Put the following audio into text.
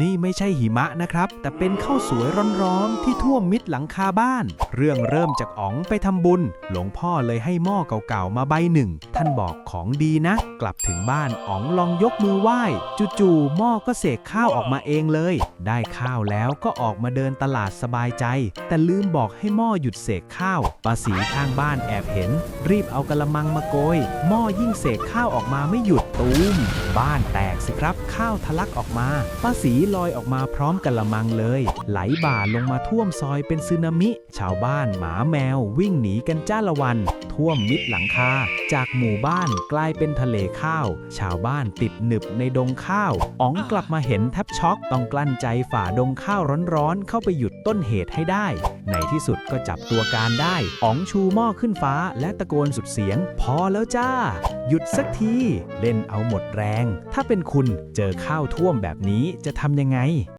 นี่ไม่ใช่หิมะนะครับ แต่เป็นข้าวสวยร้อนๆที่ท่วมมิดหลังคาบ้าน เรื่องเริ่มจากอ๋องไปทำบุญ หลวงพ่อเลยให้หม้อเก่าๆมาใบหนึ่ง ท่านบอกของดีนะ กลับถึงบ้านอ๋องลองยกมือไหว้ จู่ๆหม้อก็เสกข้าวออกมาเองเลย ได้ข้าวแล้วก็ออกมาเดินตลาดสบายใจ แต่ลืมบอกให้หม้อหยุดเสกข้าวป้าสีข้างบ้านแอบเห็น รีบเอากระมังมาโกย หม้อยิ่งเสกข้าวออกมาไม่หยุดตูมบ้านแตกสิครับ ข้าวทะลักออกมาป้าสีลอยออกมาพร้อมกระมังเลย ไหลบ่าลงมาท่วมซอยเป็นสึนามิชาวบ้านบ้านหมาแมววิ่งหนีกันจ้าละวัน ท่วมมิดหลังคา จากหมู่บ้านกลายเป็นทะเลข้าว ชาวบ้านติดหนึบในดงข้าวอ๋องกลับมาเห็นแทบช็อกต้องกลั้นใจฝ่าดงข้าวร้อนๆ เข้าไปหยุดต้นเหตุให้ได้ ในที่สุดก็จับตัวการได้อ๋องชูหม้อขึ้นฟ้าและตะโกนสุดเสียง พอแล้วจ้า หยุดสักที เล่นเอาหมดแรง ถ้าเป็นคุณเจอข้าวท่วมแบบนี้จะทำยังไง